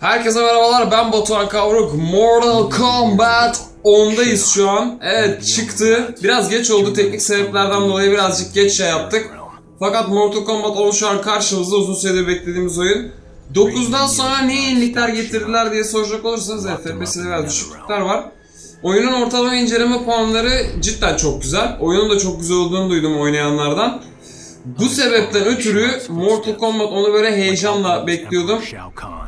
Herkese merhabalar ben Batuhan Kavruk. Mortal Kombat 10'dayız şu an. Evet çıktı. Biraz geç oldu teknik sebeplerden dolayı birazcık geç şey yaptık. Fakat Mortal Kombat 10 şu an karşımızda uzun süredir beklediğimiz oyun. 9'dan sonra ne yenilikler getirdiler diye soracak olursanız FPS'de biraz düşüklükler var. Oyunun ortalama inceleme puanları cidden çok güzel. Oyunun da çok güzel olduğunu duydum oynayanlardan. Bu sebepten ötürü Mortal Kombat onu böyle heyecanla bekliyordum.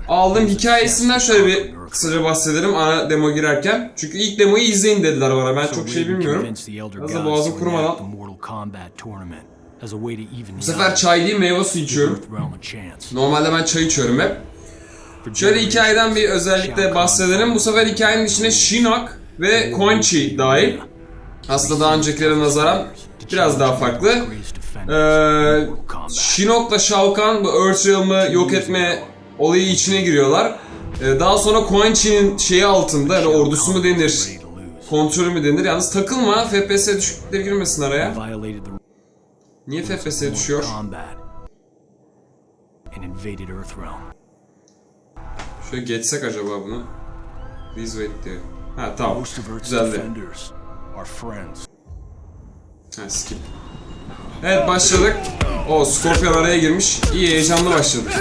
Aldım hikayesinden şöyle bir kısaca bahsedelim ana demo girerken. Çünkü ilk demoyu izleyin dediler bana. Ben çok şey bilmiyorum. Fazla boğazım kurumadan. Bu sefer çay değil meyve suyu içiyorum. Normalde ben çay içiyorum hep. Şöyle hikayeden bir özellikle bahsedelim. Bu sefer hikayenin içine Shinnok ve Quan Chi dahil. Aslında daha öncekilere nazaran biraz daha farklı. Ee, Shinnok'la Shao Kahn bu Earthrealm'ı yok etme olayı içine giriyorlar. Ee, daha sonra Quan Chi'nin şeyi altında, yani ordusu mu denir, kontrolü mü denir. Yalnız takılma, FPS düşüklükleri girmesin araya. Niye FPS düşüyor? Şöyle geçsek acaba bunu? Please wait diyor. Ha tamam. Güzeldi. Ha skip. Evet başladık. O Scorpion araya girmiş. İyi heyecanlı başladık.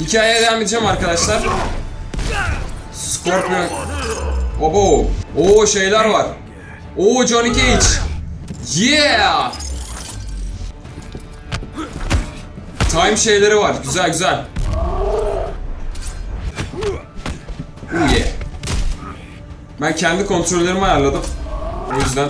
Hikayeye devam edeceğim arkadaşlar. Scorpion. Obo. Oo şeyler var. Oo Johnny Cage. Yeah. Time şeyleri var. Güzel güzel. Oh yeah. Ben kendi kontrollerimi ayarladım. O yüzden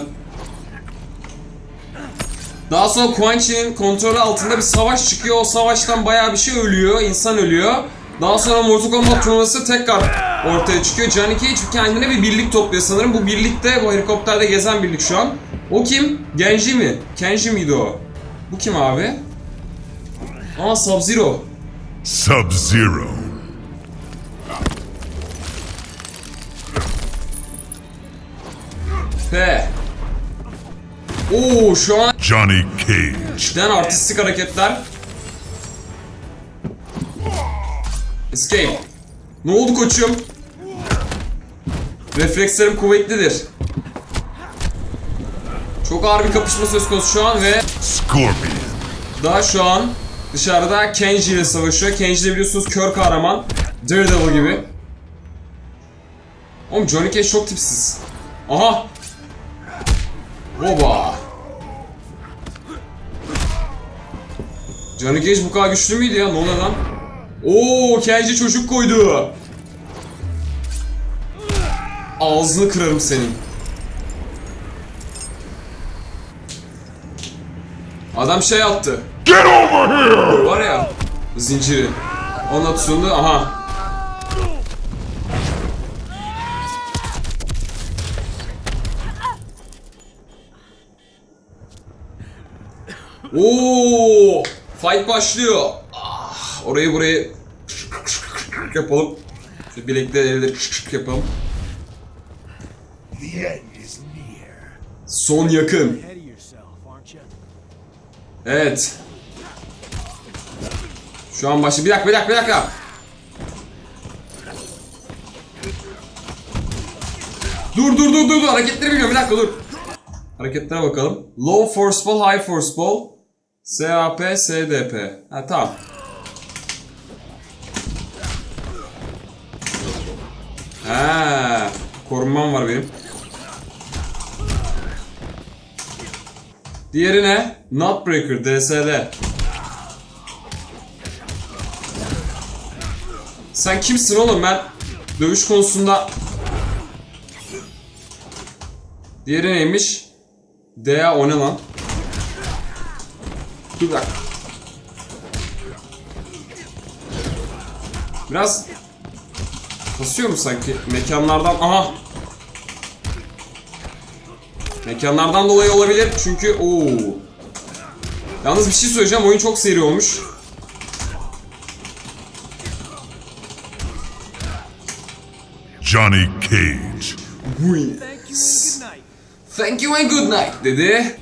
daha sonra Quan Chi'nin kontrolü altında bir savaş çıkıyor. O savaştan bayağı bir şey ölüyor. insan ölüyor. Daha sonra Mortal Kombat turnuvası tekrar ortaya çıkıyor. Johnny Cage kendine bir birlik topluyor sanırım. Bu birlikte bu helikopterde gezen birlik şu an. O kim? Genji mi? Kenji miydi o? Bu kim abi? Aa Sub-Zero. Sub-Zero. P. Oo şu an Johnny Cage. cidden artistik hareketler. Escape. Ne oldu koçum? Reflekslerim kuvvetlidir. Çok ağır bir kapışma söz konusu şu an ve Scorpion. daha şu an dışarıda Kenji ile savaşıyor. Kenji de biliyorsunuz kör kahraman. Daredevil gibi. Oğlum Johnny Cage çok tipsiz. Aha! Oba! Johnny Cage bu kadar güçlü müydü ya? Ne oluyor lan? Oo, Kenji çocuk koydu. Ağzını kırarım senin. Adam şey attı. Get over here! Var ya zinciri. Ona tutundu. Aha. Oo! Fight başlıyor. Ah, orayı burayı yapalım. Şu bilekleri elleri yapalım. Son yakın. Evet. Şu an başı. Bir dakika, bir dakika, bir dakika. Dur dur dur dur dur. Hareketleri biliyorum. Bir dakika dur. Hareketlere bakalım. Low force ball, high force ball. SAP, SDP. Ha tamam. Ha, korunmam var benim. Diğeri ne? Nutbreaker, DSL. Sen kimsin oğlum ben dövüş konusunda... Diğeri neymiş? DA o ne lan? Bir dakika. Biraz kasıyor mu sanki? Mekanlardan... Aha! Mekanlardan dolayı olabilir çünkü ooo. Yalnız bir şey söyleyeceğim oyun çok seri olmuş. Johnny Cage. Thank you and good night dedi.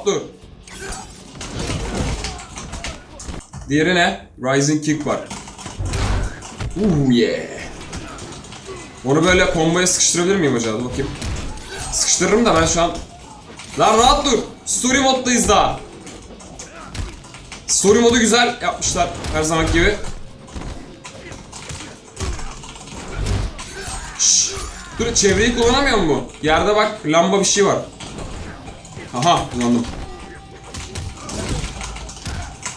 Rahat dur. Diğeri ne? Rising Kick var. Ooh yeah. Onu böyle komboya sıkıştırabilir miyim acaba? Bakayım. Sıkıştırırım da ben şu an... Lan rahat dur. Story moddayız daha. Story modu güzel yapmışlar her zaman gibi. Şşş. Dur çevreyi kullanamıyor mu? Yerde bak lamba bir şey var. Aha kullandım.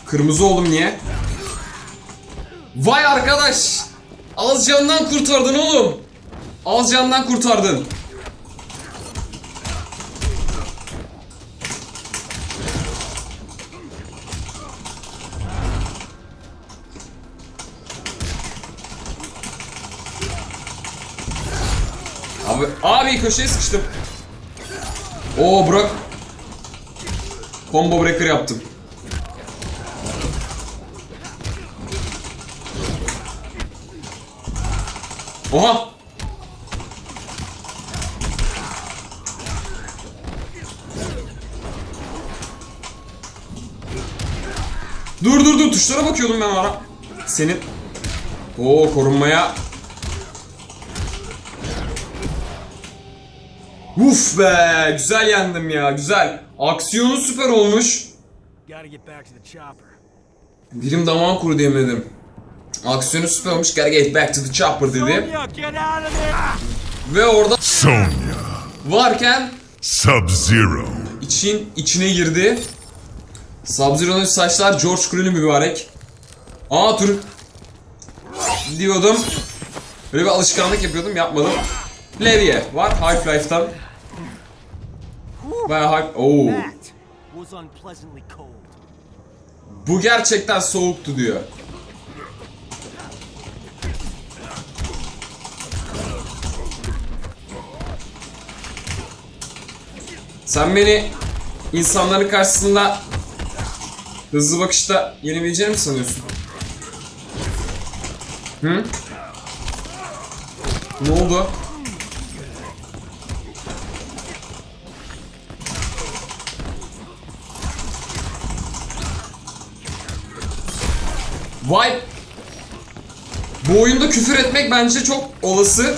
Kırmızı oldum niye? Vay arkadaş! Az candan kurtardın oğlum. Az candan kurtardın. Abi, abi köşeye sıkıştım. Oo Burak. Combo breaker yaptım. Oha! Dur dur dur tuşlara bakıyordum ben ara. Senin Oo korunmaya Uf be güzel yendim ya güzel. Aksiyonu süper olmuş. Gotta get back to the chopper. Dilim damağım kuru diyemedim. Aksiyonu süper olmuş. Gotta get back to the chopper dedi. Ve orada Sonya. varken Sub-Zero. için içine girdi. Sub-Zero'nun saçlar George Clooney mübarek. Aa dur. Diyordum. Böyle bir alışkanlık yapıyordum yapmadım. Levye var Half-Life'tan. Baya Half... Oo. Bu gerçekten soğuktu diyor. Sen beni insanların karşısında hızlı bakışta yenebileceğini mi sanıyorsun? Hı? Ne oldu? Vay! Bu oyunda küfür etmek bence çok olası.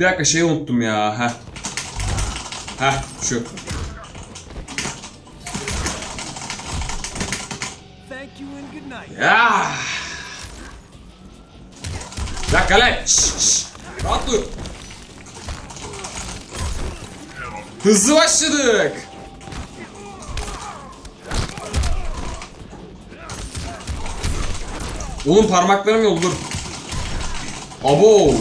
Bir dakika şeyi unuttum ya. Heh. Heh şu. Ya. Bir dakika lan. Şşş. Rahat dur. Hızlı başladık. Oğlum parmaklarım yoldu dur. Abo.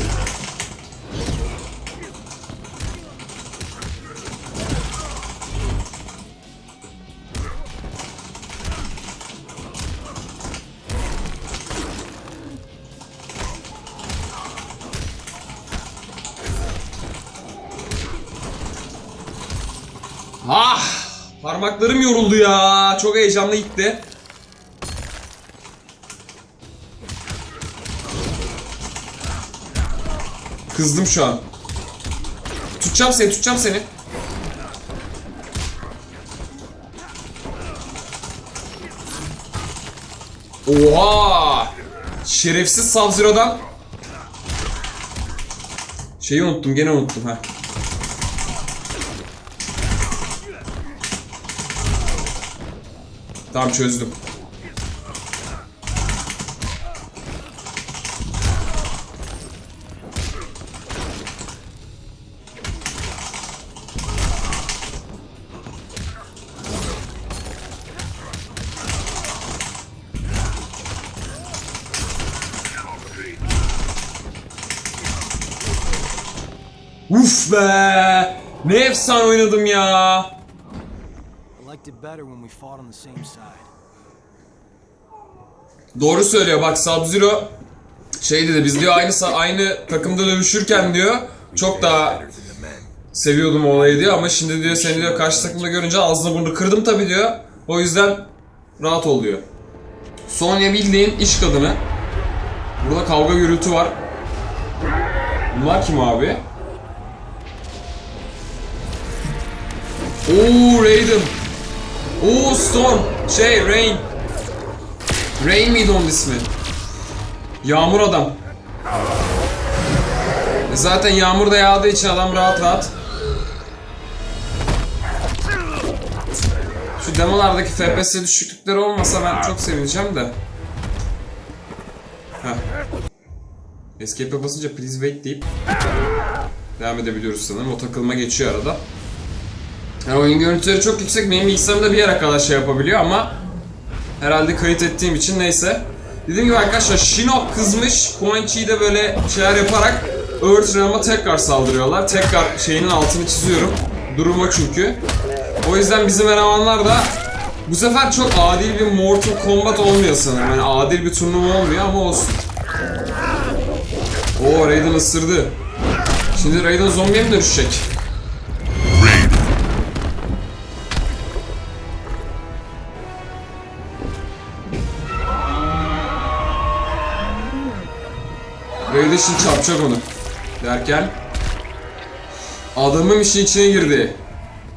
Parmaklarım yoruldu ya. Çok heyecanlı gitti. Kızdım şu an. Tutacağım seni, tutacağım seni. Oha! Şerefsiz Sub-Zero'dan Şeyi unuttum, gene unuttum ha. Tamam çözdüm. Uf be! Ne efsane oynadım ya. Liked it better when we fought on the same side. Doğru söylüyor bak Sub-Zero şey dedi biz diyor aynı aynı takımda dövüşürken diyor çok daha seviyordum olayı diyor ama şimdi diyor seni diyor karşı takımda görünce ağzını burnunu kırdım tabi diyor. O yüzden rahat ol diyor. Sonya bildiğin iş kadını. Burada kavga gürültü var. Bunlar kim abi? Oo Raiden. Oo Storm. Şey Rain. Rain miydi onun ismi? Yağmur adam. E zaten yağmur da yağdığı için adam rahat rahat. Şu demolardaki FPS düşüklükleri olmasa ben çok sevineceğim de. Heh. Escape'e basınca please wait deyip devam edebiliyoruz sanırım. O takılma geçiyor arada. Yani oyun görüntüleri çok yüksek. Benim bilgisayarımda bir yere kadar şey yapabiliyor ama herhalde kayıt ettiğim için neyse. Dediğim gibi arkadaşlar Shinnok kızmış. Quan Chi'yi de böyle şeyler yaparak Earth tekrar saldırıyorlar. Tekrar şeyinin altını çiziyorum. Durum o çünkü. O yüzden bizim elemanlar da bu sefer çok adil bir Mortal Kombat olmuyor sanırım. Yani adil bir turnuva olmuyor ama olsun. Oo Raiden ısırdı. Şimdi Raiden zombiye mi dönüşecek? Raiden şimdi çarpacak onu. Derken adamın işin içine girdi.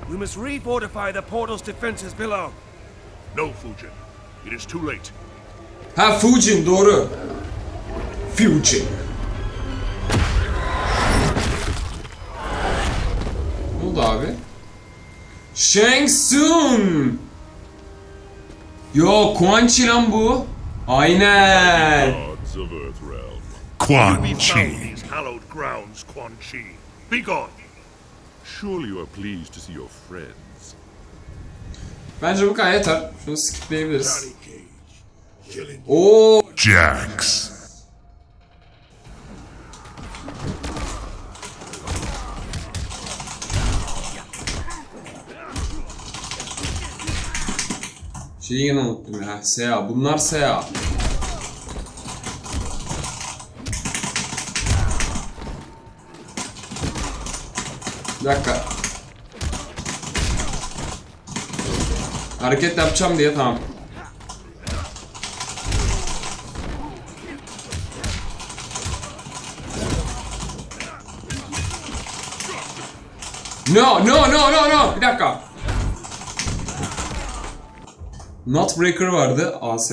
We must refortify the portal's defenses below. No, Fujin. It is too late. Ha Fujin doğru. Fujin. Ne oldu abi? Shang Tsung. Yo Quan Chi lan bu. Aynen. Quan Chi. these hallowed grounds, Quan Chi. Be gone. Surely you are pleased to see your friends. Bence bu kadar yeter. Şunu skipleyebiliriz. Oo Jax. Şeyi yine unuttum ya. Sea. Bunlar Sea. Bir dakika. Hareket yapacağım diye tamam. No, no, no, no, no. Bir dakika. Nutbreaker vardı. AS.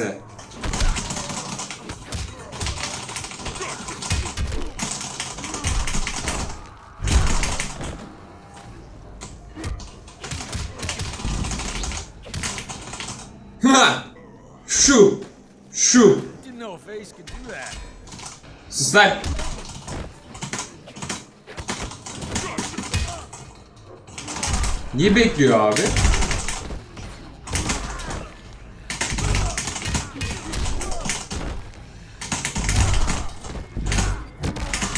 Lan. Niye bekliyor abi?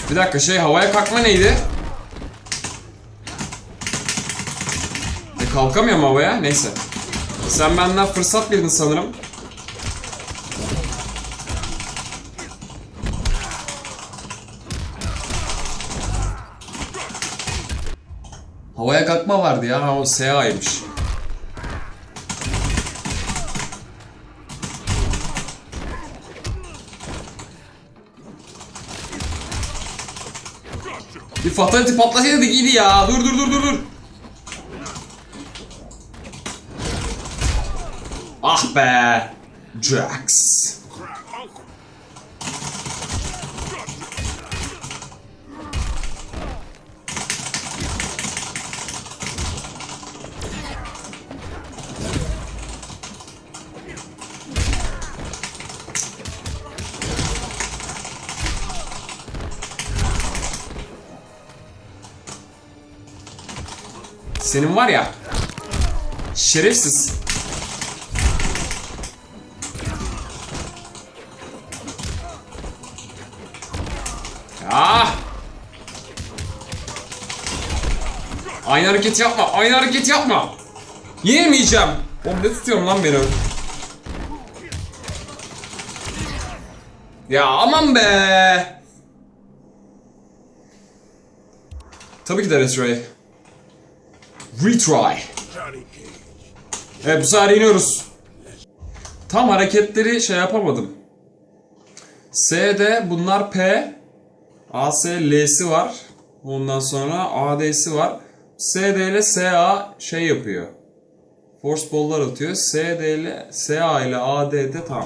Bir dakika şey havaya kalkma neydi? E kalkamıyorum havaya neyse. Sen benden fırsat bildin sanırım. Havaya kalkma vardı ya. Ha, o SA'ymış. Bir fatality patlasaydı iyiydi ya. Dur dur dur dur dur. Ah be. Jax. Senin var ya. Şerefsiz. Ah! Aynı hareket yapma. Aynı hareket yapma. Yenilmeyeceğim. Oğlum ne tutuyorum lan beni? Ya aman be. Tabii ki de retry. Retry. Evet bu sefer iniyoruz. Tam hareketleri şey yapamadım. S'de bunlar P. ASL'si var. Ondan sonra AD'si var. SD ile SA şey yapıyor. Force ball'lar atıyor. SD ile SA ile AD'de tam.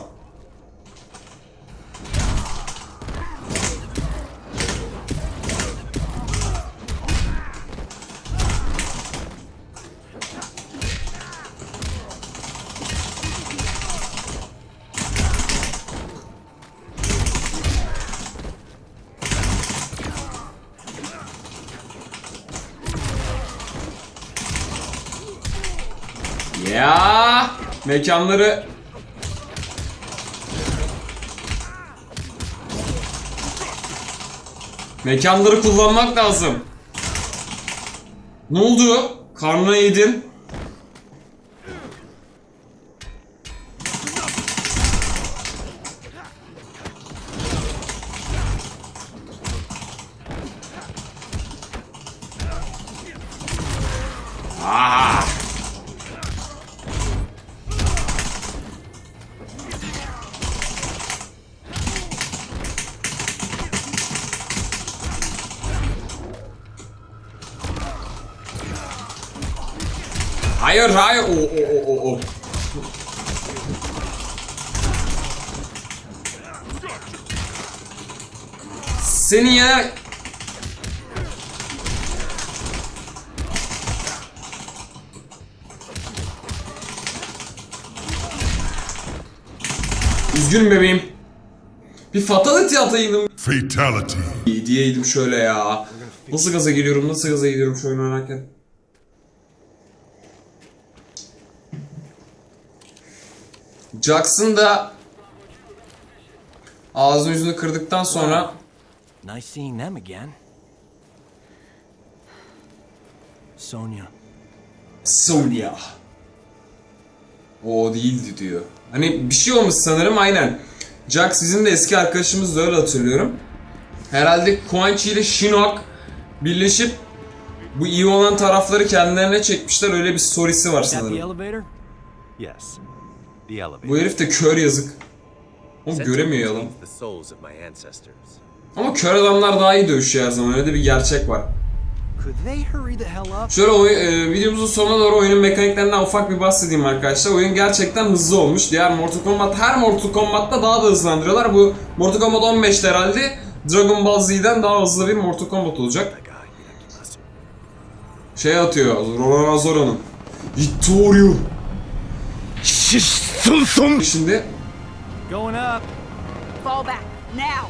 Mekanları Mekanları kullanmak lazım. Ne oldu? Karnına yedin. Hayır hayır. Seni ya. Bebeğim. Bir fatality ataydım Fatality. diyeydim şöyle ya. Nasıl gaza geliyorum, nasıl gaza geliyorum şu oynarken. Jackson da ağzını yüzünü kırdıktan sonra Nice seeing them again. Sonia. Sonya. O değildi diyor. Hani bir şey olmuş sanırım aynen. Jax bizim de eski arkadaşımız da öyle hatırlıyorum. Herhalde Quan Chi ile Shinnok birleşip bu iyi olan tarafları kendilerine çekmişler. Öyle bir story'si var sanırım. Yes. The elevator. Bu herif de kör yazık. To göremiyor ya lan. retrieve the souls of my ancestors. Ama kör adamlar daha iyi dövüşüyor her zaman. Öyle de bir gerçek var. Şöyle oy- e, videomuzun sonuna doğru oyunun mekaniklerinden ufak bir bahsedeyim arkadaşlar. Oyun gerçekten hızlı olmuş. Diğer Mortal Kombat, her Mortal Kombat'ta daha da hızlandırıyorlar. Bu Mortal Kombat 15'te herhalde Dragon Ball Z'den daha hızlı bir Mortal Kombat olacak. Şey atıyor, Roran Zoro'nun. Ittoryu. Şimdi Going up. Fall back, now!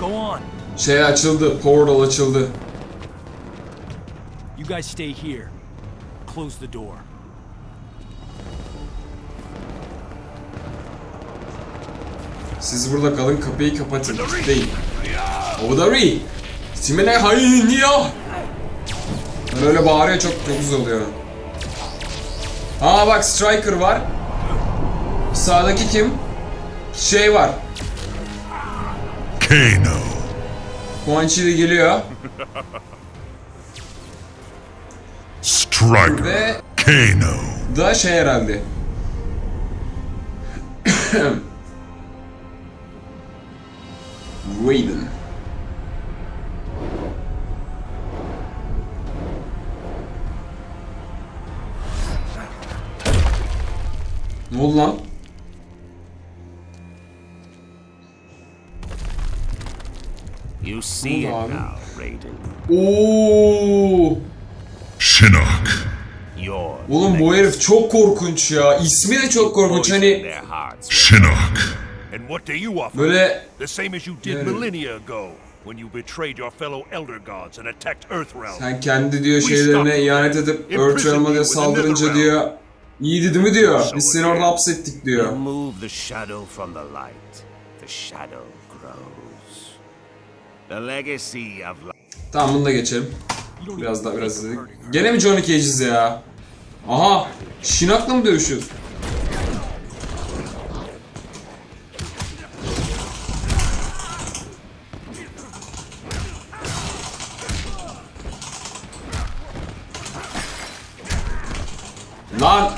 Go on. şey açıldı, portal açıldı. You guys stay here. Close the door. Siz burada kalın, kapıyı kapatın. Değil. Odari. Simene hain ya. Ben öyle bağırıyor çok çok güzel oluyor. Aa bak Striker var. Sağdaki kim? Şey var. Kano. Quan Chi de geliyor. Striker. Ve Kano. da şey herhalde. Raiden. Ne oldu lan? You see it now, Raiden. Oo! Shinnok. Oğlum bu herif çok korkunç ya. İsmi de çok korkunç. Hani. Shinnok. And what do you offer? böyle The same as you did Yeah. millennia ago, when you betrayed your fellow Elder Gods and attacked Earthrealm. Sen kendi diyor şeylerine ihanet edip Earthrealm'a diyor saldırınca diyor iyiydi değil mi diyor. Biz seni orada hapsettik diyor. Remove the shadow from the light. The shadow grows. The legacy of. Tamam bunu da geçelim. Biraz daha biraz dedik. Gene mi Johnny Cage'iz ya? Aha! Shinnok'la mı dövüşüyoruz? Lan!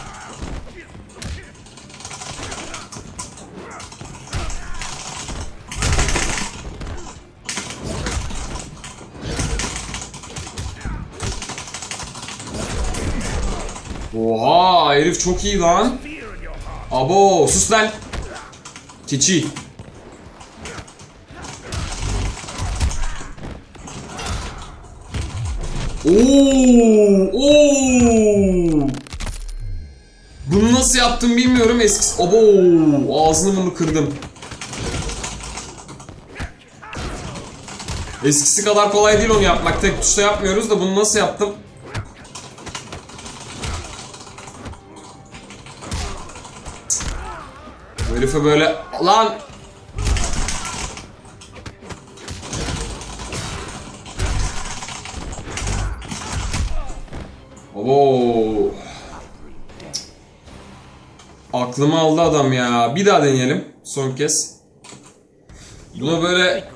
Oha herif çok iyi lan. Abo sus lan. Keçi. Oo, oo. Bunu nasıl yaptım bilmiyorum eskisi. Abo ağzını bunu kırdım. Eskisi kadar kolay değil onu yapmak. Tek tuşla yapmıyoruz da bunu nasıl yaptım? Herife böyle... Lan! Oo. Aklımı aldı adam ya. Bir daha deneyelim. Son kez. Buna böyle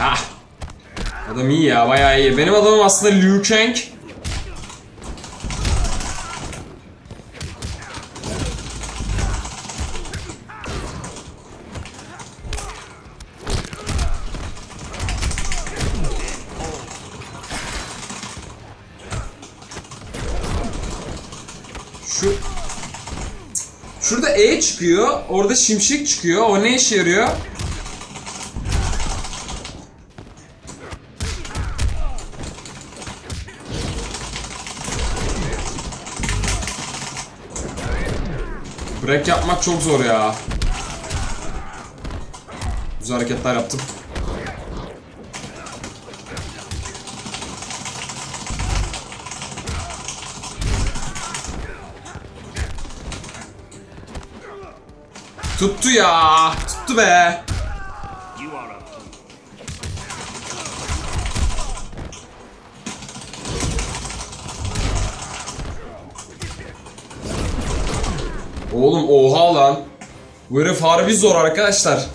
Ah. Adam iyi ya bayağı iyi. Benim adamım aslında Liu Kang. Şu Şurada E çıkıyor. Orada şimşek çıkıyor. O ne işe yarıyor? Break yapmak çok zor ya. Güzel hareketler yaptım. Tuttu ya. Tuttu be. You are a fool. Oğlum oha lan. Bu harbi zor arkadaşlar.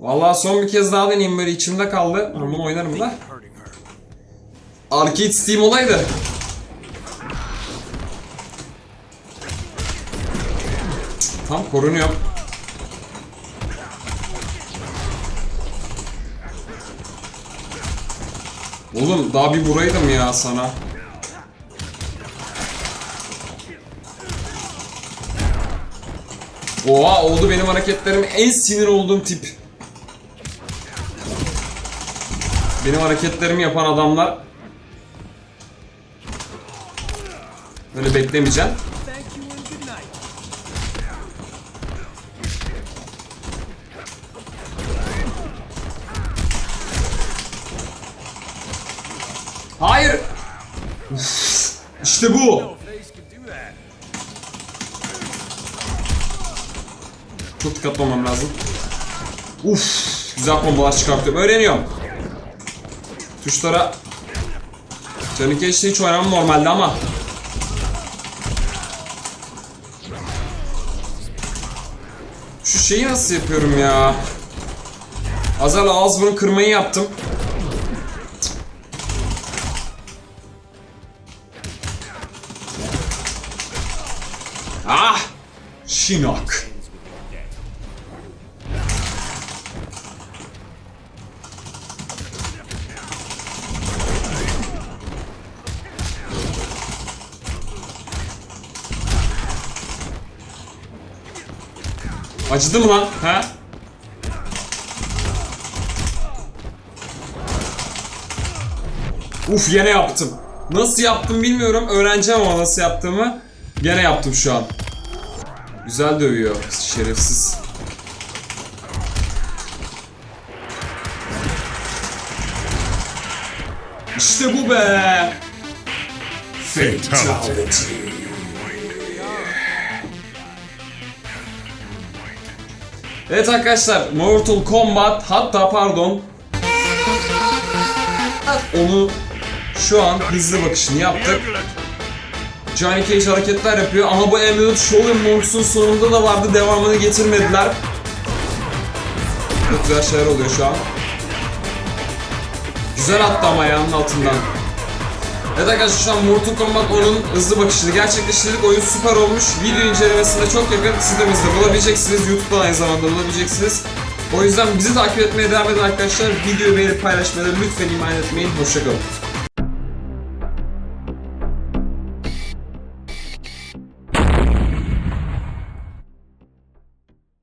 Vallahi son bir kez daha deneyeyim böyle içimde kaldı. Ben bunu oynarım da. Arcade Steam olaydı. Tam korunuyor. Oğlum daha bir buraydım ya sana. Oha oldu benim hareketlerim en sinir olduğum tip. Benim hareketlerimi yapan adamlar. Böyle beklemeyeceğim. Hayır. Uf, İşte bu. Dikkatli lazım. Uf, güzel kombolar çıkartıyorum. Öğreniyorum. Tuşlara Johnny Cage'de hiç oynamam normalde ama Şu şeyi nasıl yapıyorum ya? Azal ağız burun kırmayı yaptım. Ah! Shinnok. Acıdı mı lan? Ha? Uf yine yaptım. Nasıl yaptım bilmiyorum. Öğreneceğim ama nasıl yaptığımı. Gene yaptım şu an. Güzel dövüyor şerefsiz. İşte bu be. Fatality. Evet arkadaşlar Mortal Kombat hatta pardon onu şu an hızlı bakışını yaptık. Johnny Cage hareketler yapıyor ama bu Emerald Show Monks'un sonunda da vardı devamını getirmediler. Çok güzel şeyler oluyor şu an. Güzel attı ayağının altından. Evet arkadaşlar şu an Mortal Kombat 10'un hızlı bakışını gerçekleştirdik. Oyun süper olmuş. Video incelemesinde çok yakın sitemizde bulabileceksiniz. YouTube'da aynı zamanda bulabileceksiniz. O yüzden bizi takip etmeye devam edin arkadaşlar. Videoyu beğenip paylaşmayı lütfen ihmal etmeyin. Hoşçakalın.